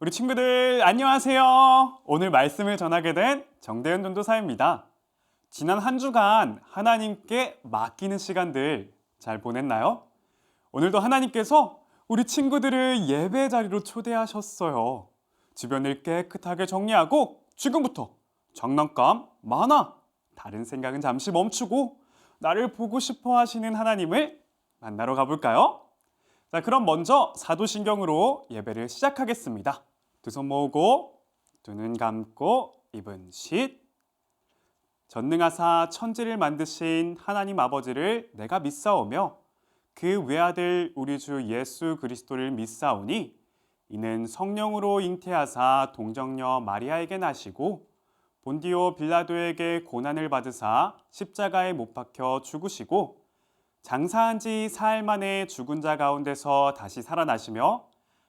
우리 친구들 안녕하세요. 오늘 말씀을 전하게 된 정대현 전도사입니다. 지난 한 주간 하나님께 맡기는 시간들 잘 보냈나요? 오늘도 하나님께서 우리 친구들을 예배 자리로 초대하셨어요. 주변을 깨끗하게 정리하고 지금부터 장난감, 만화, 다른 생각은 잠시 멈추고 나를 보고 싶어 하시는 하나님을 만나러 가볼까요? 자, 그럼 먼저 사도신경으로 예배를 시작하겠습니다. 두 손 모으고 두 눈 감고 입은 쉿. 전능하사 천지를 만드신 하나님 아버지를 내가 믿사오며 그 외아들 우리 주 예수 그리스도를 믿사오니 이는 성령으로 잉태하사 동정녀 마리아에게 나시고 본디오 빌라도에게 고난을 받으사 십자가에 못 박혀 죽으시고 장사한 지 사흘 만에 죽은 자 가운데서 다시 살아나시며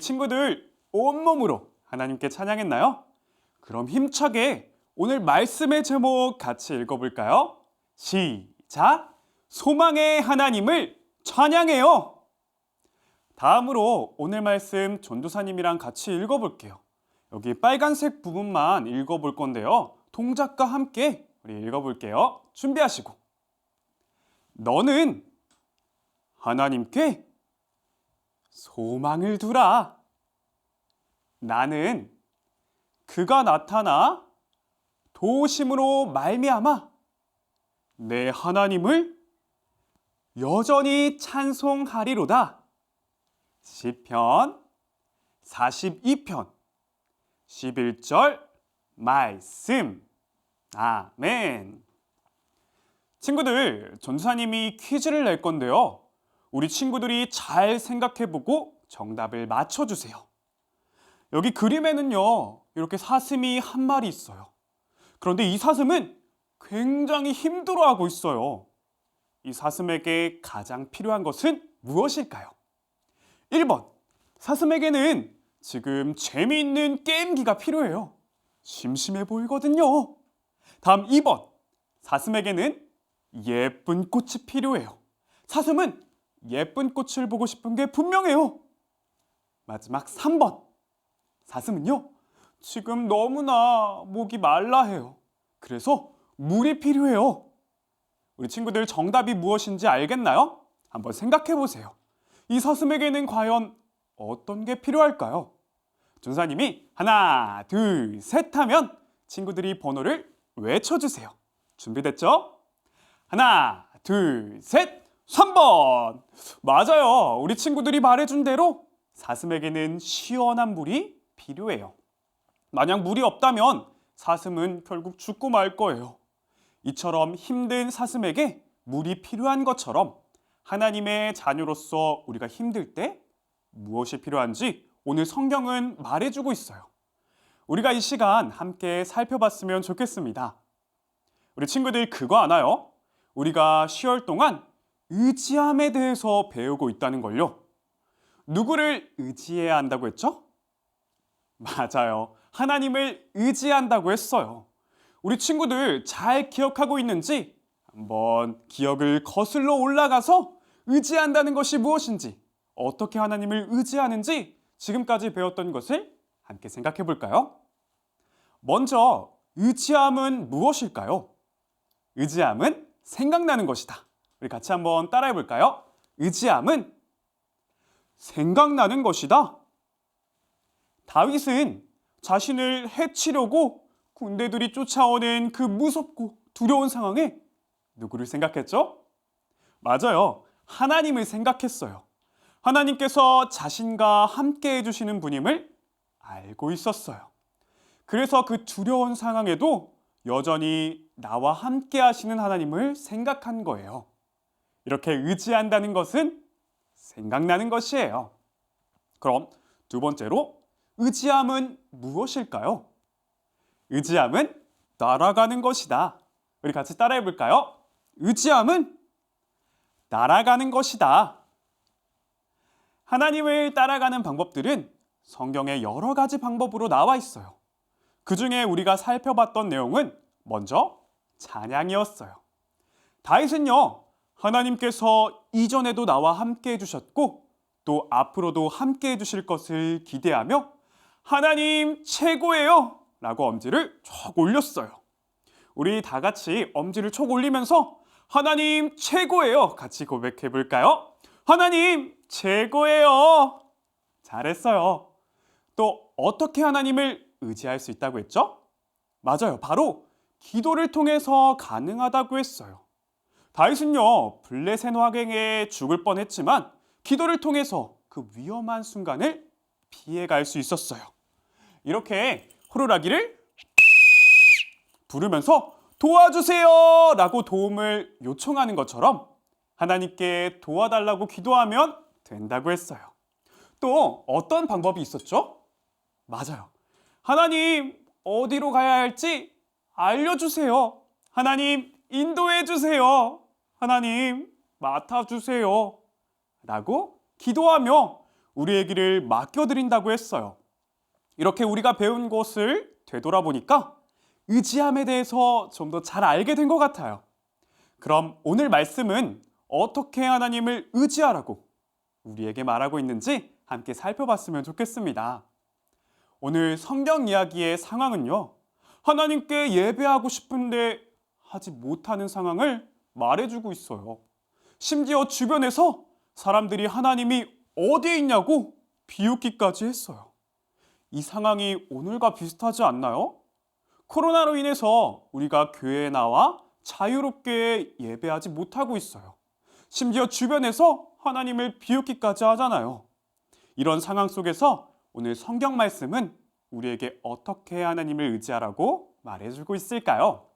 친구들 온몸으로 하나님께 찬양했나요? 그럼 힘차게 오늘 말씀의 제목 같이 읽어볼까요? 시작! 소망의 하나님을 찬양해요! 다음으로 오늘 말씀 전도사님이랑 같이 읽어볼게요. 여기 빨간색 부분만 읽어볼 건데요. 동작과 함께 우리 읽어볼게요. 준비하시고. 너는 하나님께 소망을 두라. 나는 그가 나타나 도우심으로 말미암아 내 하나님을 여전히 찬송하리로다. 시편 42편 11절 말씀. 아멘. 친구들, 전사님이 퀴즈를 낼 건데요. 우리 친구들이 잘 생각해보고 정답을 맞춰주세요. 여기 그림에는요, 이렇게 사슴이 한 마리 있어요. 그런데 이 사슴은 굉장히 힘들어하고 있어요. 이 사슴에게 가장 필요한 것은 무엇일까요? 1번. 사슴에게는 지금 재미있는 게임기가 필요해요. 심심해 보이거든요. 다음 2번. 사슴에게는 예쁜 꽃이 필요해요. 사슴은 예쁜 꽃을 보고 싶은 게 분명해요. 마지막 3번. 사슴은요, 지금 너무나 목이 말라 해요. 그래서 물이 필요해요. 우리 친구들 정답이 무엇인지 알겠나요? 한번 생각해 보세요. 이 사슴에게는 과연 어떤 게 필요할까요? 준사님이 하나, 둘, 셋 하면 친구들이 번호를 외쳐주세요. 준비됐죠? 하나, 둘, 셋, 3번! 맞아요. 우리 친구들이 말해준 대로 사슴에게는 시원한 물이 필요해요. 만약 물이 없다면 사슴은 결국 죽고 말 거예요. 이처럼 힘든 사슴에게 물이 필요한 것처럼 하나님의 자녀로서 우리가 힘들 때 무엇이 필요한지 오늘 성경은 말해주고 있어요. 우리가 이 시간 함께 살펴봤으면 좋겠습니다. 우리 친구들 그거 아나요? 우리가 10월 동안 의지함에 대해서 배우고 있다는 걸요. 누구를 의지해야 한다고 했죠? 맞아요. 하나님을 의지한다고 했어요. 우리 친구들 잘 기억하고 있는지 한번 기억을 거슬러 올라가서 의지한다는 것이 무엇인지, 어떻게 하나님을 의지하는지 지금까지 배웠던 것을 함께 생각해 볼까요? 먼저 의지함은 무엇일까요? 의지함은 생각나는 것이다. 우리 같이 한번 따라해 볼까요? 의지함은 생각나는 것이다. 다윗은 자신을 해치려고 군대들이 쫓아오는 그 무섭고 두려운 상황에 누구를 생각했죠? 맞아요. 하나님을 생각했어요. 하나님께서 자신과 함께 해주시는 분임을 알고 있었어요. 그래서 그 두려운 상황에도 여전히 나와 함께 하시는 하나님을 생각한 거예요. 이렇게 의지한다는 것은 생각나는 것이에요. 그럼 두 번째로 의지함은 무엇일까요? 의지함은 날아가는 것이다. 우리 같이 따라해 볼까요? 의지함은 날아가는 것이다. 하나님을 따라가는 방법들은 성경에 여러 가지 방법으로 나와 있어요. 그 중에 우리가 살펴봤던 내용은 먼저 찬양이었어요. 다윗은요, 하나님께서 이전에도 나와 함께 해주셨고, 또 앞으로도 함께 해주실 것을 기대하며, 하나님 최고예요! 라고 엄지를 쭉 올렸어요. 우리 다 같이 엄지를 촉 올리면서, 하나님 최고예요! 같이 고백해 볼까요? 하나님 최고예요! 잘했어요. 또 어떻게 하나님을 의지할 수 있다고 했죠? 맞아요. 바로 기도를 통해서 가능하다고 했어요. 다윗은요, 블레셋 화갱에 죽을 뻔했지만 기도를 통해서 그 위험한 순간을 피해갈 수 있었어요. 이렇게 호루라기를 부르면서 도와주세요! 라고 도움을 요청하는 것처럼 하나님께 도와달라고 기도하면 된다고 했어요. 또 어떤 방법이 있었죠? 맞아요. 하나님, 어디로 가야 할지 알려주세요. 하나님, 인도해 주세요. 하나님, 맡아주세요. 라고 기도하며 우리의 길을 맡겨드린다고 했어요. 이렇게 우리가 배운 것을 되돌아보니까 의지함에 대해서 좀 더 잘 알게 된 것 같아요. 그럼 오늘 말씀은 어떻게 하나님을 의지하라고 우리에게 말하고 있는지 함께 살펴봤으면 좋겠습니다. 오늘 성경 이야기의 상황은요. 하나님께 예배하고 싶은데 하지 못하는 상황을 말해주고 있어요. 심지어 주변에서 사람들이 하나님이 어디에 있냐고 비웃기까지 했어요. 이 상황이 오늘과 비슷하지 않나요? 코로나로 인해서 우리가 교회에 나와 자유롭게 예배하지 못하고 있어요. 심지어 주변에서 하나님을 비웃기까지 하잖아요. 이런 상황 속에서 오늘 성경 말씀은 우리에게 어떻게 하나님을 의지하라고 말해주고 있을까요?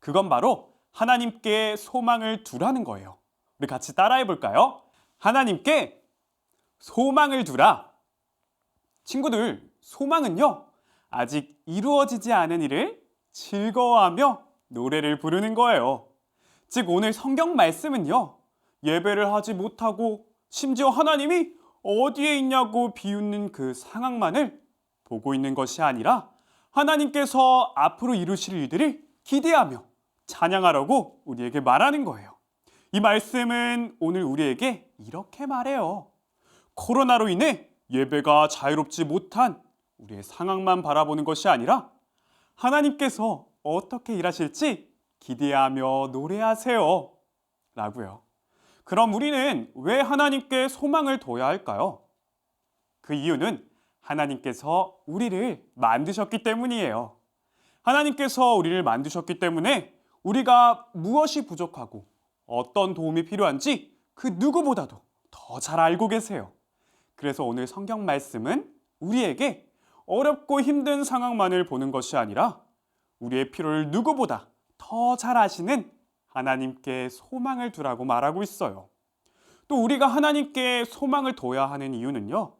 그건 바로 하나님께 소망을 두라는 거예요. 우리 같이 따라해 볼까요? 하나님께 소망을 두라. 친구들, 소망은요, 아직 이루어지지 않은 일을 즐거워하며 노래를 부르는 거예요. 즉, 오늘 성경 말씀은요, 예배를 하지 못하고 심지어 하나님이 어디에 있냐고 비웃는 그 상황만을 보고 있는 것이 아니라 하나님께서 앞으로 이루실 일들을 기대하며 찬양하라고 우리에게 말하는 거예요. 이 말씀은 오늘 우리에게 이렇게 말해요. 코로나로 인해 예배가 자유롭지 못한 우리의 상황만 바라보는 것이 아니라 하나님께서 어떻게 일하실지 기대하며 노래하세요. 라고요. 그럼 우리는 왜 하나님께 소망을 둬야 할까요? 그 이유는 하나님께서 우리를 만드셨기 때문이에요. 하나님께서 우리를 만드셨기 때문에 우리가 무엇이 부족하고 어떤 도움이 필요한지 그 누구보다도 더 잘 알고 계세요. 그래서 오늘 성경 말씀은 우리에게 어렵고 힘든 상황만을 보는 것이 아니라 우리의 필요를 누구보다 더 잘 아시는 하나님께 소망을 두라고 말하고 있어요. 또 우리가 하나님께 소망을 둬야 하는 이유는요.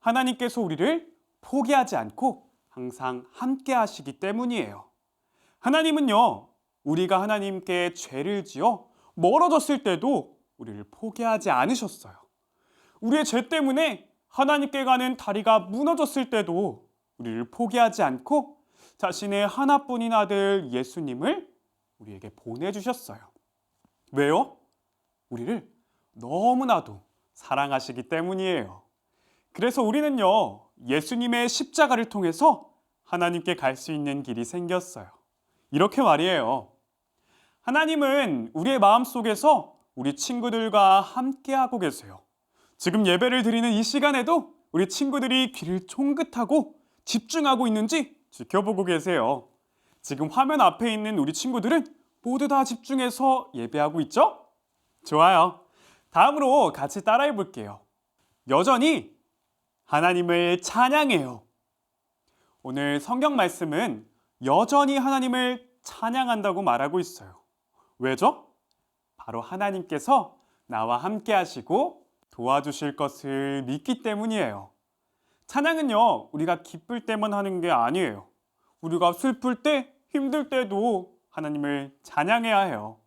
하나님께서 우리를 포기하지 않고 항상 함께 하시기 때문이에요. 하나님은요, 우리가 하나님께 죄를 지어 멀어졌을 때도 우리를 포기하지 않으셨어요. 우리의 죄 때문에 하나님께 가는 다리가 무너졌을 때도 우리를 포기하지 않고 자신의 하나뿐인 아들 예수님을 우리에게 보내주셨어요. 왜요? 우리를 너무나도 사랑하시기 때문이에요. 그래서 우리는요, 예수님의 십자가를 통해서 하나님께 갈 수 있는 길이 생겼어요. 이렇게 말이에요. 하나님은 우리의 마음 속에서 우리 친구들과 함께하고 계세요. 지금 예배를 드리는 이 시간에도 우리 친구들이 귀를 쫑긋하고 집중하고 있는지 지켜보고 계세요. 지금 화면 앞에 있는 우리 친구들은 모두 다 집중해서 예배하고 있죠? 좋아요. 다음으로 같이 따라해 볼게요. 여전히 하나님을 찬양해요. 오늘 성경 말씀은 여전히 하나님을 찬양한다고 말하고 있어요. 왜죠? 바로 하나님께서 나와 함께 하시고 도와주실 것을 믿기 때문이에요. 찬양은요, 우리가 기쁠 때만 하는 게 아니에요. 우리가 슬플 때, 힘들 때도 하나님을 찬양해야 해요.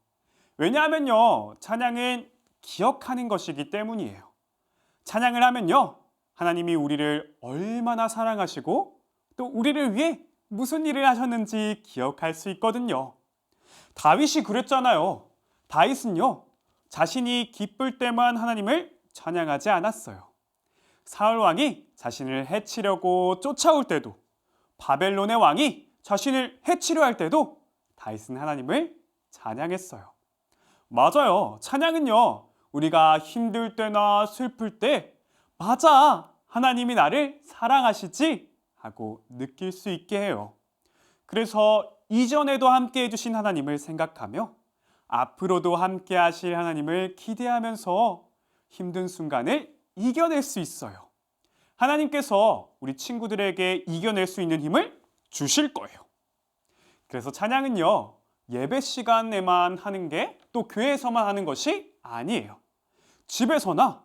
왜냐하면요, 찬양은 기억하는 것이기 때문이에요. 찬양을 하면요, 하나님이 우리를 얼마나 사랑하시고 또 우리를 위해 무슨 일을 하셨는지 기억할 수 있거든요. 다윗이 그랬잖아요. 다윗은요, 자신이 기쁠 때만 하나님을 찬양하지 않았어요. 사울 왕이 자신을 해치려고 쫓아올 때도, 바벨론의 왕이 자신을 해치려 할 때도 다윗은 하나님을 찬양했어요. 맞아요. 찬양은요, 우리가 힘들 때나 슬플 때, 맞아. 하나님이 나를 사랑하시지? 하고 느낄 수 있게 해요. 그래서 이전에도 함께 해주신 하나님을 생각하며 앞으로도 함께 하실 하나님을 기대하면서 힘든 순간을 이겨낼 수 있어요. 하나님께서 우리 친구들에게 이겨낼 수 있는 힘을 주실 거예요. 그래서 찬양은요, 예배 시간에만 하는 게 또 교회에서만 하는 것이 아니에요. 집에서나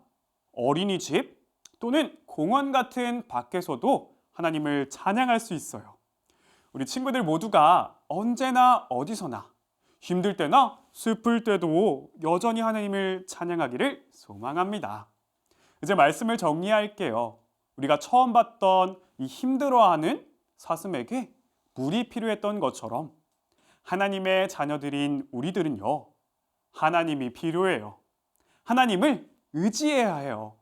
어린이집 또는 공원 같은 밖에서도 하나님을 찬양할 수 있어요. 우리 친구들 모두가 언제나 어디서나 힘들 때나 슬플 때도 여전히 하나님을 찬양하기를 소망합니다. 이제 말씀을 정리할게요. 우리가 처음 봤던 이 힘들어하는 사슴에게 물이 필요했던 것처럼 하나님의 자녀들인 우리들은요. 하나님이 필요해요. 하나님을 의지해야 해요.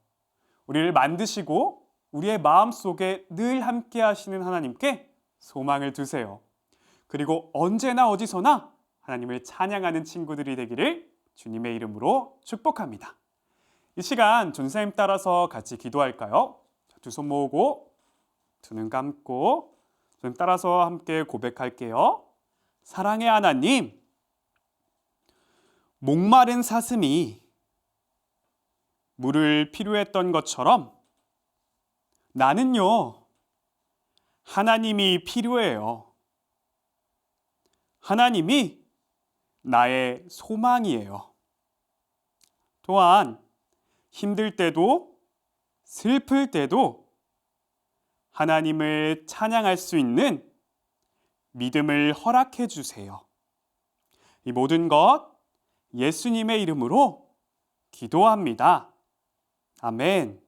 우리를 만드시고 우리의 마음 속에 늘 함께 하시는 하나님께 소망을 두세요. 그리고 언제나 어디서나 하나님을 찬양하는 친구들이 되기를 주님의 이름으로 축복합니다. 이 시간 전사님 따라서 같이 기도할까요? 두 손 모으고 두 눈 감고 좀 따라서 함께 고백할게요. 사랑의 하나님, 목마른 사슴이 물을 필요했던 것처럼 나는요, 하나님이 필요해요. 하나님이 나의 소망이에요. 또한 힘들 때도 슬플 때도 하나님을 찬양할 수 있는 믿음을 허락해 주세요. 이 모든 것 예수님의 이름으로 기도합니다. 아멘.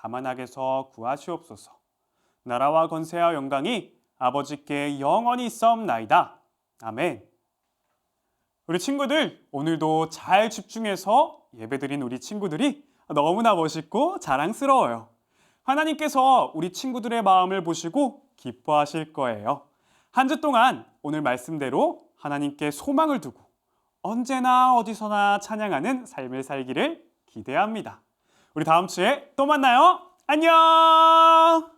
다만 악에서 구하시옵소서. 나라와 권세와 영광이 아버지께 영원히 있사옵나이다. 아멘. 우리 친구들 오늘도 잘 집중해서 예배드린 우리 친구들이 너무나 멋있고 자랑스러워요. 하나님께서 우리 친구들의 마음을 보시고 기뻐하실 거예요. 한 주 동안 오늘 말씀대로 하나님께 소망을 두고 언제나 어디서나 찬양하는 삶을 살기를 기대합니다. 우리 다음 주에 또 만나요. 안녕!